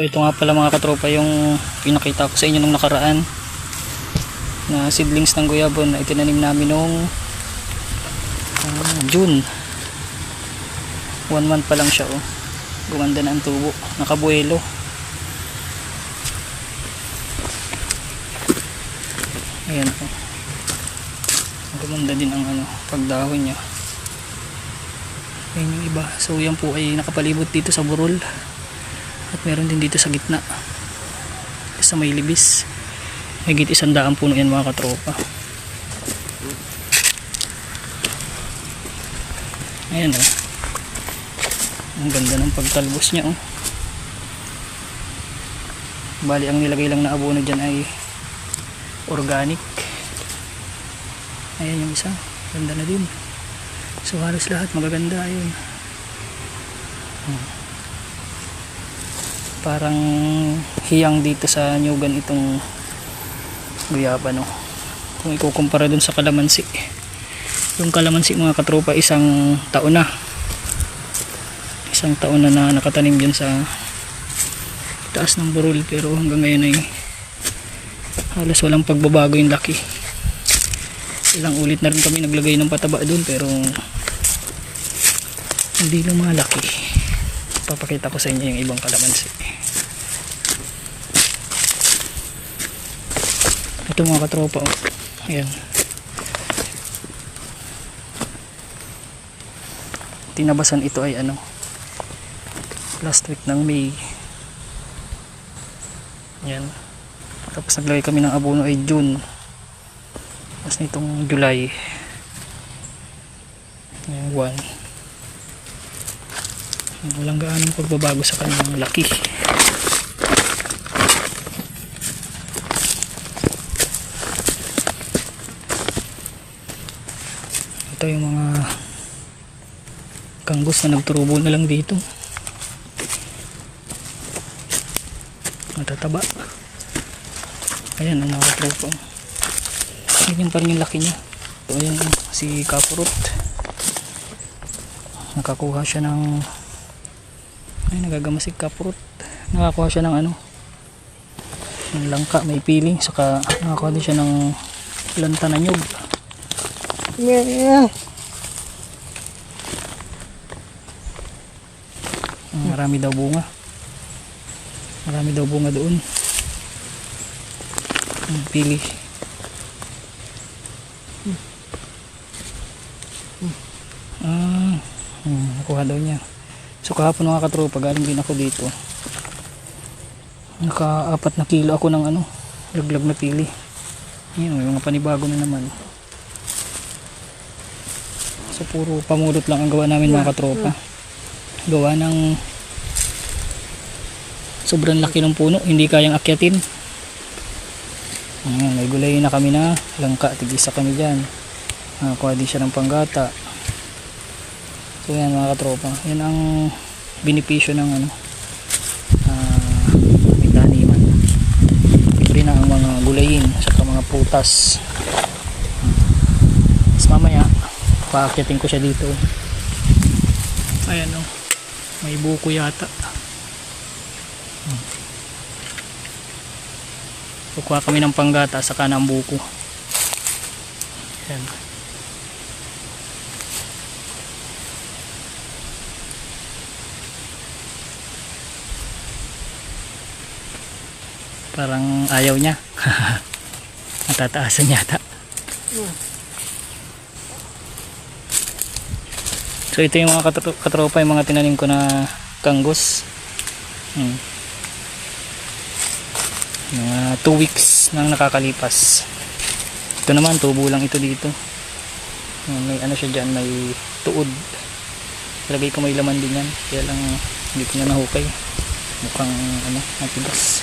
Ito nga pala mga katropa yung pinakita ko sa inyo nung nakaraan na seedlings ng guyabon na itinanim namin nung ah, June. 1 month pa lang siya oh. gumanda na ang tubo. Nakabuelo. Ayan po gumanda din ang ano pagdahon niya. Ayan yung iba. So yan po ay nakapalibot dito sa burol at meron din dito sa gitna. Sa may libis. Higit isang daang puno yan mga katropa. Ayan oh. Ang ganda ng pagtalbos niya oh. Bali ang nilagay lang na abono dyan ay organic. Ayan yung isa. Ganda na din. So halos lahat magaganda. Ayun parang hiyang dito sa nyugan itong guyaba no? Kung ikukumpara dun sa kalamansi. Yung kalamansi mga katropa isang taon na. Isang taon na, na nakatanim dyan sa taas ng burol pero hanggang ngayon ay halos walang pagbabago yung laki. Ilang ulit na rin kami naglagay ng pataba dun pero hindi lumalaki papakita ko sa inyo yung ibang kalamansi. Ito mga katropa oh. ayan. Tinabasan ito ay ano last week ng May. Yan tapos naglagay kami ng abono ay June. Tapos nitong July. Yan 1 walang gaanong pagbabago sa kanyang laki. Ito yung mga kanggos na nagturubo na lang dito. Matataba. Ayan ang mga katropa ganyan pa rin yung laki niya. So ayan si kapurot nakakuha siya ng ay nagagamay si kapurot nakakuha siya ng ano ng langka may piling saka nakakuha din siya ng lanta na nyug. Marami daw bunga. Marami daw bunga doon. Ang pili. Ah hmm, nakuha daw niya so kahapon mga katropa galing din ako dito. Naka apat na kilo ako ng ano laglag na pili. Yun may mga panibago na naman. So puro pamulot lang ang gawa namin mga katropa. Gawa ng sobrang laki ng puno hindi kayang akyatin. Ayan, may gulay na kami na langka. Tigisa kami dyan. Nakakuha din siya ng panggata so yan mga katropa. Yan ang benepisyo ng ano ah, may taniman libre na ang mga gulayin saka mga prutas. Tapos mamaya paakyatin ko siya dito. Ayan o may buko yata. Kukuha kami ng panggata sa kanang buko. Yan parang ayaw niya. Natataasan yata. So ito yung mga katro- katropa yung mga tinanim ko na kanggos. Hmm. mga 2 weeks nang nakakalipas. Ito naman tubo lang ito dito. Ayan, may ano siya dyan may tuod. Lagay ko may laman din yan. Kaya lang hindi ko na nahukay. Mukhang ano matigas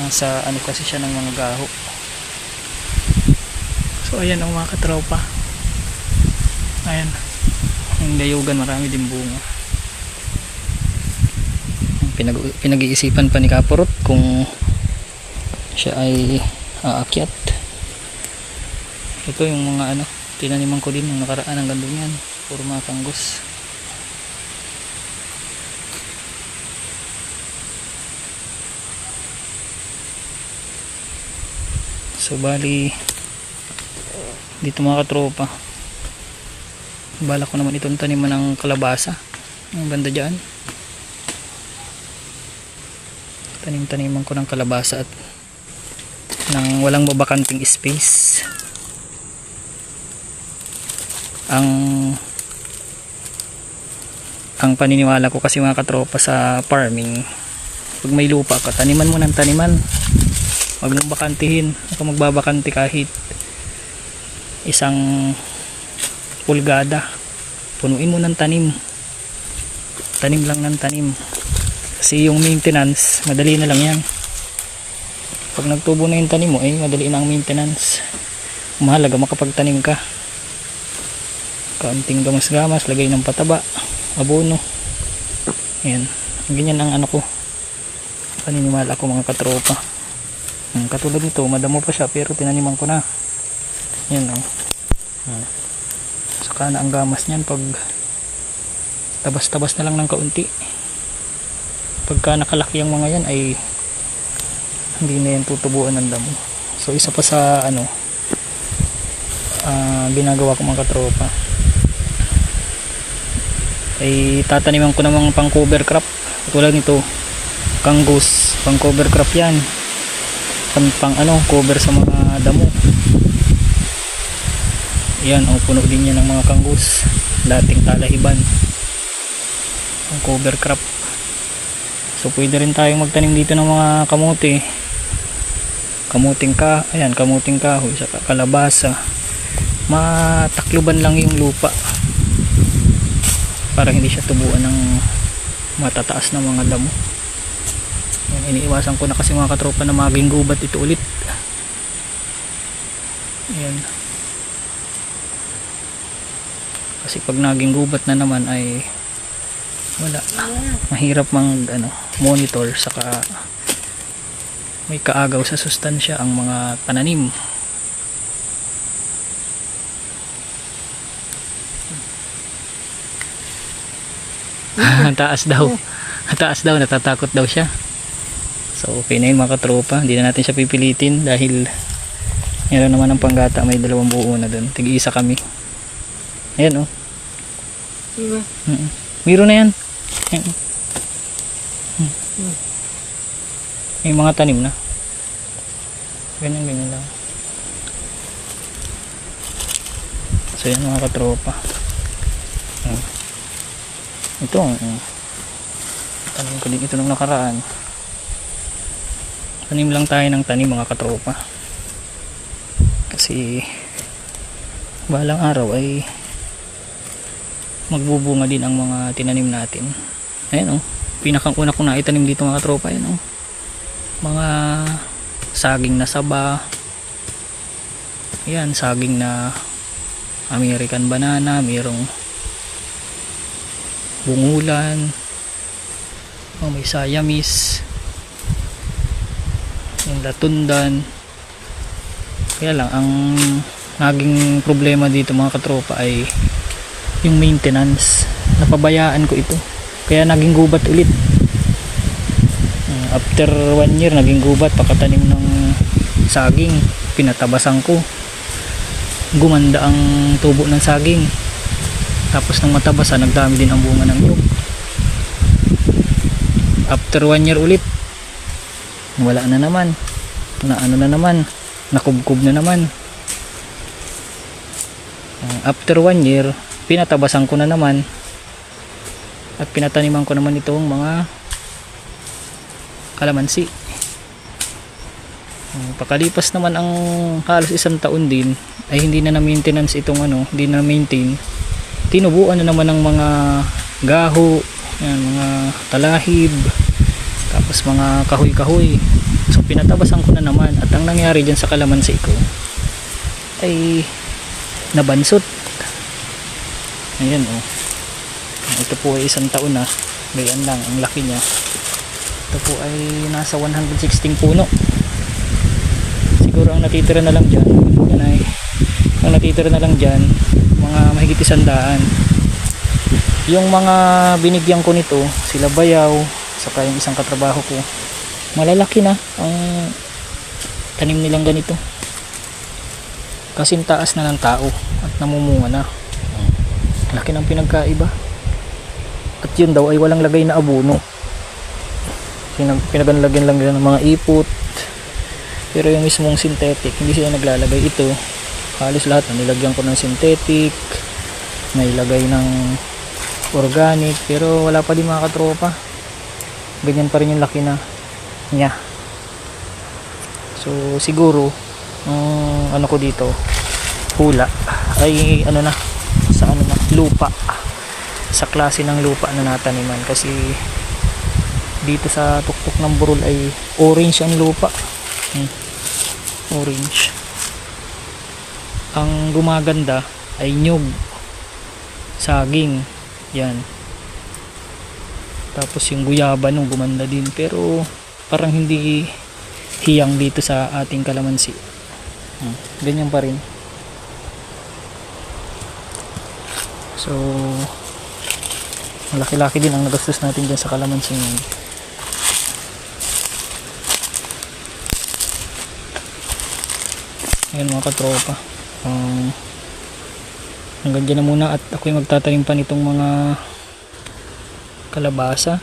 nasa ano kasi siya ng mga gaho. So ayan ang mga katropa. Ayan. Yung dayugan marami din bunga. Pinag pinag-iisipan pa ni Kapurot kung siya ay aakyat. Ito yung mga ano tinaniman ko din yung nakaraan ang ganda niyan puro mga kanggos So bali dito mga katropa. Bala ko naman itong taniman ng kalabasa. Ang banda dyan. Tanim-taniman ko ng kalabasa at nang walang mabakanting space. Ang ang paniniwala ko kasi mga katropa sa farming pag may lupa ka, taniman mo ng taniman huwag mong bakantihin. Kung magbabakanti kahit isang pulgada. Punuin mo ng tanim. Tanim lang ng tanim. Kasi yung maintenance madali na lang yan. Pag nagtubo na yung tanim mo eh madali na ang maintenance. Mahalaga makapagtanim ka. Kaunting gamas-gamas lagay ng pataba abono. Yan ganyan ang ano ko. Paniniwala ko mga katropa Hmm, katulad nito madamo pa siya pero tinaniman ko na. Yan o hmm. saka na ang gamas niyan pag tabas-tabas na lang ng kaunti. Pagka nakalaki ang mga yan ay hindi na yan tutubuan ng damo. So isa pa sa ano ah, ginagawa ko mga katropa ay tataniman ko ng mga pang cover crop. Tulad nito kangus pang cover crop yan pang, pang ano cover sa mga damo. Yan o puno din yan ng mga kangus. Dating talahiban. Ang cover crop. So pwede rin tayong magtanim dito ng mga kamote. Kamuting ka ayan kamuting kahoy sa kalabasa. Matakluban lang yung lupa para hindi siya tubuan ng matataas na mga damo iniiwasan ko na kasi mga katropa na maging gubat ito ulit. Ayan. kasi pag naging gubat na naman ay wala. Mahirap mang ano, monitor saka may kaagaw sa sustansya ang mga pananim. Taas daw. Taas daw natatakot daw siya so okay na yun mga katropa hindi na natin siya pipilitin dahil meron naman ng panggata may dalawang buo na dun tig isa kami ayan oh Diba? Mm Miro na yan. Ayan. Mm. May mga tanim na. Ganyan, ganyan lang. So yan mga katropa. Mm. Ito, mm. tanim ko din ito nung nakaraan. Tanim lang tayo ng tanim mga katropa. Kasi balang araw ay magbubunga din ang mga tinanim natin. Ayan o pinakang una kong naitanim dito mga tropa ayan o mga saging na saba. Ayan saging na American banana mayroong bungulan. Oh, may sayamis latundan. Kaya lang ang naging problema dito mga katropa ay yung maintenance. Napabayaan ko ito. Kaya naging gubat ulit. Uh, after one year naging gubat pakatanim ng saging. Pinatabasan ko. Gumanda ang tubo ng saging. Tapos nang matabasan nagdami din ang bunga ng nyug. After one year ulit wala na naman na ano na naman nakubkub na naman. Uh, after one year pinatabasan ko na naman. At pinataniman ko naman itong mga kalamansi. Uh, pakalipas naman ang halos isang taon din ay hindi na na maintenance itong ano hindi na maintain. Tinubuan na naman ng mga gaho yan, mga talahib tapos mga kahoy kahoy so pinatabasan ko na naman. At ang nangyari dyan sa kalamansi ko ay nabansot. Ayan oh. Ito po ay isang taon na. Gayan lang ang laki niya. Ito po ay nasa 116 puno. Siguro ang natitira na lang dyan yan ay ang natitira na lang dyan mga mahigit isandaan yung mga binigyan ko nito sila bayaw saka yung isang katrabaho ko malalaki na ang tanim nilang ganito. Kasing taas na ng tao at namumunga na. Laki ng pinagkaiba. At yun daw ay walang lagay na abono Pinag pinaganlagyan lang ng mga ipot. Pero yung mismong synthetic hindi sila naglalagay ito. Halos lahat nilagyan ko ng synthetic may lagay ng organic pero wala pa din mga katropa. Ganyan pa rin yung laki na niya. So siguro ang ano ko dito hula ay ano na sa ano na lupa. Sa klase ng lupa na nataniman. Kasi dito sa tuktok ng burol ay orange ang lupa. Hmm. orange. Ang gumaganda ay nyug. Saging. Yan. Tapos yung guyaba nung gumanda din. Pero parang hindi hiyang dito sa ating kalamansi Hmm, ganyan pa rin so malaki-laki din ang nagastos natin dyan sa kalamansi ngayon Ayan mga katropa. Um, hanggang dyan na muna at ako'y magtatanim pa nitong mga kalabasa.